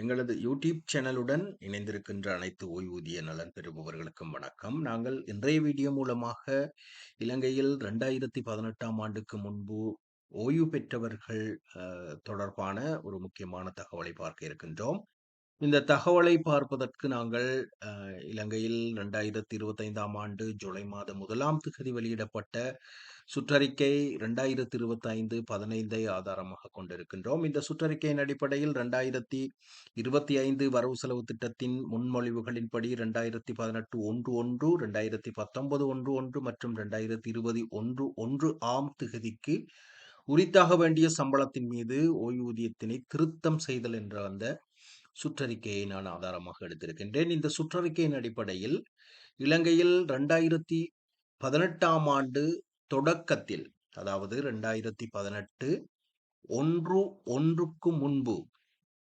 எங்களது யூடியூப் சேனலுடன் இணைந்திருக்கின்ற அனைத்து ஓய்வூதிய நலன் பெறுபவர்களுக்கும் வணக்கம். நாங்கள் இன்றைய வீடியோ மூலமாக இலங்கையில் ரெண்டாயிரத்தி பதினெட்டாம் ஆண்டுக்கு முன்பு ஓய்வு பெற்றவர்கள் தொடர்பான ஒரு முக்கியமான தகவலை பார்க்க இருக்கின்றோம். இந்த தகவலை பார்ப்பதற்கு நாங்கள் இலங்கையில் ரெண்டாயிரத்தி இருபத்தைந்தாம் ஆண்டு ஜூலை மாதம் முதலாம் திகதி வெளியிடப்பட்ட சுற்றறிக்கை ரெண்டாயிரத்தி இருபத்தி ஐந்து பதினைந்தை ஆதாரமாக கொண்டிருக்கின்றோம். இந்த சுற்றறிக்கையின் அடிப்படையில் ரெண்டாயிரத்தி இருபத்தி ஐந்து வரவு செலவு திட்டத்தின் முன்மொழிவுகளின்படி ரெண்டாயிரத்தி பதினெட்டு ஒன்று ஒன்று ரெண்டாயிரத்தி பத்தொன்பது ஒன்று ஒன்று மற்றும் ரெண்டாயிரத்தி இருபது ஒன்று ஒன்று ஆம் திகதிக்கு உரித்தாக வேண்டிய சம்பளத்தின் மீது ஓய்வூதியத்தினை திருத்தம் செய்தல் என்ற அந்த சுற்றறிக்கையை நான் ஆதாரமாக எடுத்திருக்கின்றேன். இந்த சுற்றறிக்கையின் அடிப்படையில் இலங்கையில் ரெண்டாயிரத்தி பதினெட்டாம் ஆண்டு தொடக்கத்தில் அதாவது ரெண்டாயிரத்தி பதினெட்டு ஒன்று ஒன்றுக்கு முன்பு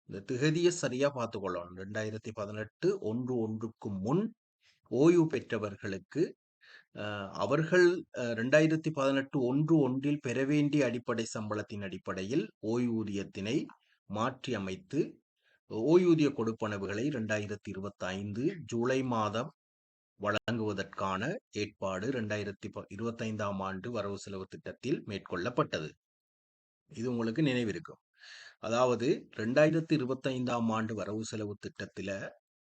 இந்த திகதியை சரியா பார்த்துக்கொள்ளணும். ரெண்டாயிரத்தி பதினெட்டு ஒன்று ஒன்றுக்கு முன் ஓய்வு பெற்றவர்களுக்கு அவர்கள் ரெண்டாயிரத்தி பதினெட்டு ஒன்று ஒன்றில் பெற வேண்டிய அடிப்படை சம்பளத்தின் அடிப்படையில் ஓய்வூதியத்தினை மாற்றி அமைத்து ஓய்வூதிய கொடுப்பனவுகளை இரண்டாயிரத்தி இருபத்தி ஐந்து ஜூலை மாதம் வழங்குவதற்கான ஏற்பாடு இரண்டாயிரத்தி இருபத்தைந்தாம் ஆண்டு வரவு செலவு திட்டத்தில் மேற்கொள்ளப்பட்டது. இது உங்களுக்கு நினைவிருக்கும். அதாவது ரெண்டாயிரத்தி இருபத்தைந்தாம் ஆண்டு வரவு செலவு திட்டத்தில்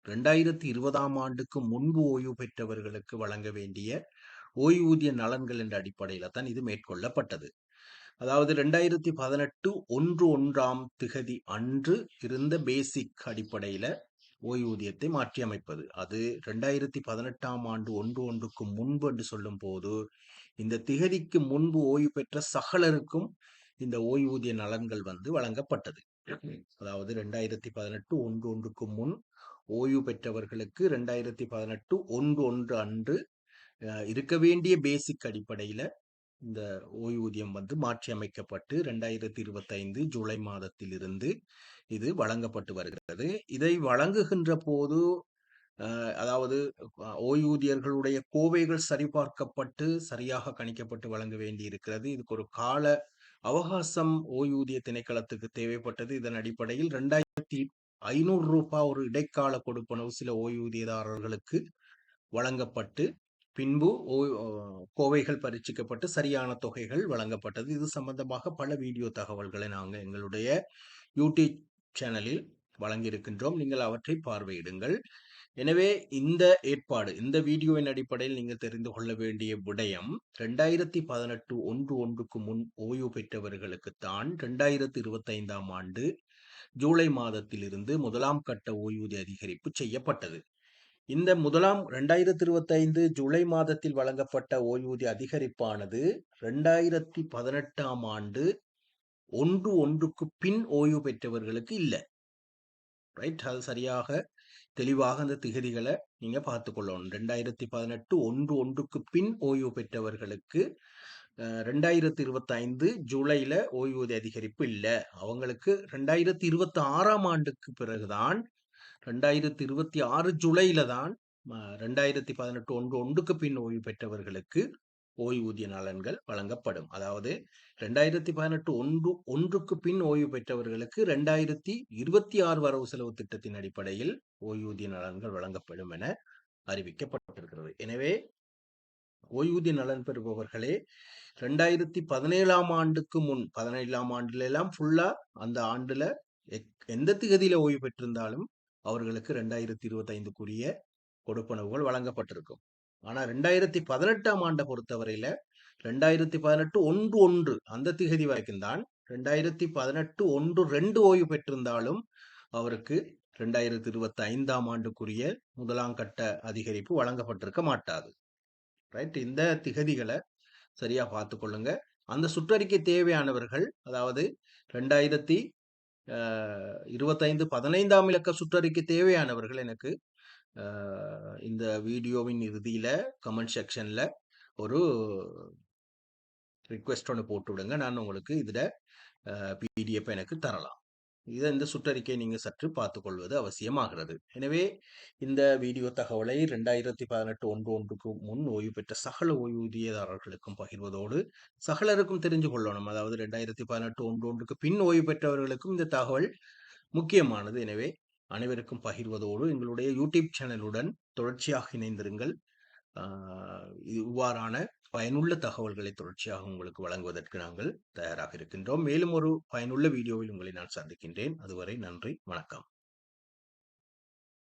ரெண்டாயிரத்தி இருபதாம் ஆண்டுக்கு முன்பு ஓய்வு பெற்றவர்களுக்கு வழங்க வேண்டிய ஓய்வூதிய நலன்கள் என்ற அடிப்படையில தான் இது மேற்கொள்ளப்பட்டது. அதாவது ரெண்டாயிரத்தி பதினெட்டு ஒன்று ஒன்றாம் திகதி அன்று இருந்த பேசிக் அடிப்படையில் ஓய்வூதியத்தை மாற்றி அமைப்பது அது ரெண்டாயிரத்தி பதினெட்டாம் ஆண்டு ஒன்று ஒன்றுக்கு முன்பு என்று சொல்லும் போது இந்த திகதிக்கு முன்பு ஓய்வு பெற்ற சகலருக்கும் இந்த ஓய்வூதிய நலன்கள் வந்து வழங்கப்பட்டது. அதாவது ரெண்டாயிரத்தி பதினெட்டு ஒன்று ஒன்றுக்கு முன் ஓய்வு பெற்றவர்களுக்கு ரெண்டாயிரத்தி பதினெட்டு ஒன்று ஒன்று அன்று இருக்க வேண்டிய பேசிக் அடிப்படையில் இந்த ஓய்வூதியம் வந்து மாற்றி அமைக்கப்பட்டு ரெண்டாயிரத்தி இருபத்தைந்து ஜூலை மாதத்திலிருந்து இது வழங்கப்பட்டு வருகிறது. இதை வழங்குகின்ற போது அதாவது ஓய்வூதியர்களுடைய கோவைகள் சரிபார்க்கப்பட்டு சரியாக கணிக்கப்பட்டு வழங்க வேண்டி இருக்கிறது இதுக்கு ஒரு கால அவகாசம் ஓய்வூதிய திணைக்களத்துக்கு தேவைப்பட்டது. இதன் அடிப்படையில் ரெண்டாயிரத்தி ஐநூறு ரூபாய் ஒரு இடைக்கால கொடுப்பனவு சில ஓய்வூதியதாரர்களுக்கு வழங்கப்பட்டு பின்பு கோவைகள் பரீட்சிக்கப்பட்டு சரியான தொகைகள் வழங்கப்பட்டது. இது சம்பந்தமாக பல வீடியோ தகவல்களை நாங்கள் எங்களுடைய யூடியூப் சேனலில் வழங்கியிருக்கின்றோம். நீங்கள் அவற்றை பார்வையிடுங்கள். எனவே இந்த ஏற்பாடு இந்த வீடியோவின் அடிப்படையில் நீங்கள் தெரிந்து கொள்ள வேண்டிய விடயம் ரெண்டாயிரத்தி பதினெட்டு ஒன்று ஒன்றுக்கு முன் ஓய்வு பெற்றவர்களுக்குத்தான் ரெண்டாயிரத்தி இருபத்தைந்தாம் ஆண்டு ஜூலை மாதத்திலிருந்து முதலாம் கட்ட ஓய்வூதிய அதிகரிப்பு செய்யப்பட்டது. இந்த முதலாம் ரெண்டாயிரத்தி இருபத்தைந்து ஜூலை மாதத்தில் வழங்கப்பட்ட ஓய்வூதிய அதிகரிப்பானது ரெண்டாயிரத்தி பதினெட்டாம் ஆண்டு ஒன்று ஒன்றுக்கு பின் ஓய்வு பெற்றவர்களுக்கு இல்லை. ரைட் அது சரியாக தெளிவாக அந்த திகதிகளை நீங்க பார்த்துக்கொள்ளணும். ரெண்டாயிரத்தி பதினெட்டு ஒன்று ஒன்றுக்கு பின் ஓய்வு பெற்றவர்களுக்கு ரெண்டாயிரத்தி இருபத்தி ஐந்து ஜூலையில ஓய்வூதிய அதிகரிப்பு இல்லை. அவங்களுக்கு ரெண்டாயிரத்தி இருபத்தி ஆறாம் ஆண்டுக்கு பிறகுதான் ரெண்டாயிரத்தி இருபத்தி ஆறு ஜூலையில தான் ரெண்டாயிரத்தி பதினெட்டு ஒன்று ஒன்றுக்கு பின் ஓய்வு பெற்றவர்களுக்கு ஓய்வூதிய நலன்கள் வழங்கப்படும். அதாவது ரெண்டாயிரத்தி பதினெட்டு ஒன்று ஒன்றுக்கு பின் ஓய்வு பெற்றவர்களுக்கு ரெண்டாயிரத்தி இருபத்தி ஆறு வரவு செலவு திட்டத்தின் அடிப்படையில் ஓய்வூதிய நலன்கள் வழங்கப்படும் என அறிவிக்கப்பட்டிருக்கிறது. எனவே ஓய்வூதிய நலன் பெறுபவர்களே ரெண்டாயிரத்தி பதினேழாம் ஆண்டுக்கு முன் பதினேழாம் ஆண்டுல எல்லாம் ஃபுல்லா அந்த ஆண்டுல எந்த திகதியில ஓய்வு பெற்றிருந்தாலும் அவர்களுக்கு ரெண்டாயிரத்தி இருபத்தைந்துக்குரிய கொடுப்பனவுகள் வழங்கப்பட்டிருக்கும். ஆனால் ரெண்டாயிரத்தி பதினெட்டாம் ஆண்டை பொறுத்தவரையில ரெண்டாயிரத்தி பதினெட்டு ஒன்று ஒன்று அந்த திகதி வரைக்கும் தான் ரெண்டாயிரத்தி பதினெட்டு ஒன்று ரெண்டு ஓய்வு பெற்றிருந்தாலும் அவருக்கு ரெண்டாயிரத்தி இருபத்தி ஐந்தாம் ஆண்டுக்குரிய முதலாம் கட்ட அதிகரிப்பு வழங்கப்பட்டிருக்க மாட்டாது. ரைட்? இந்த திகதிகளை சரியா பார்த்து கொள்ளுங்க அந்த சுற்றறிக்கை தேவையானவர்கள் அதாவது ரெண்டாயிரத்தி இருபத்தைந்து பதினைந்தாம் இலக்க சுற்றறிக்கை தேவையானவர்கள் எனக்கு இந்த வீடியோவின் இறுதியில் கமெண்ட் செக்ஷனில் ஒரு ரிக்வெஸ்ட் ஒன்று போட்டு விடுங்க. நான் உங்களுக்கு இதில் பிடிஎஃப் எனக்கு தரலாம். இதை இந்த சுற்றறிக்கையை நீங்கள் சற்று பார்த்துக்கொள்வது அவசியமாகிறது. எனவே இந்த வீடியோ தகவலை ரெண்டாயிரத்தி பதினெட்டு ஒன்று ஒன்றுக்கு முன் ஓய்வு பெற்ற சகல ஓய்வூதியதாரர்களுக்கும் பகிர்வதோடு சகலருக்கும் தெரிஞ்சு கொள்ளணும். அதாவது ரெண்டாயிரத்தி பதினெட்டு ஒன்று ஒன்றுக்கு பின் ஓய்வு பெற்றவர்களுக்கும் இந்த தகவல் முக்கியமானது. எனவே அனைவருக்கும் பகிர்வதோடு எங்களுடைய யூடியூப் சேனலுடன் தொடர்ச்சியாக இணைந்திருங்கள். இவ்வாறான பயனுள்ள தகவல்களை தொடர்ச்சியாக உங்களுக்கு வழங்குவதற்கு நாங்கள் தயாராக இருக்கின்றோம். மேலும் ஒரு பயனுள்ள வீடியோவில் உங்களை நான் சந்திக்கின்றேன். அதுவரை நன்றி. வணக்கம்.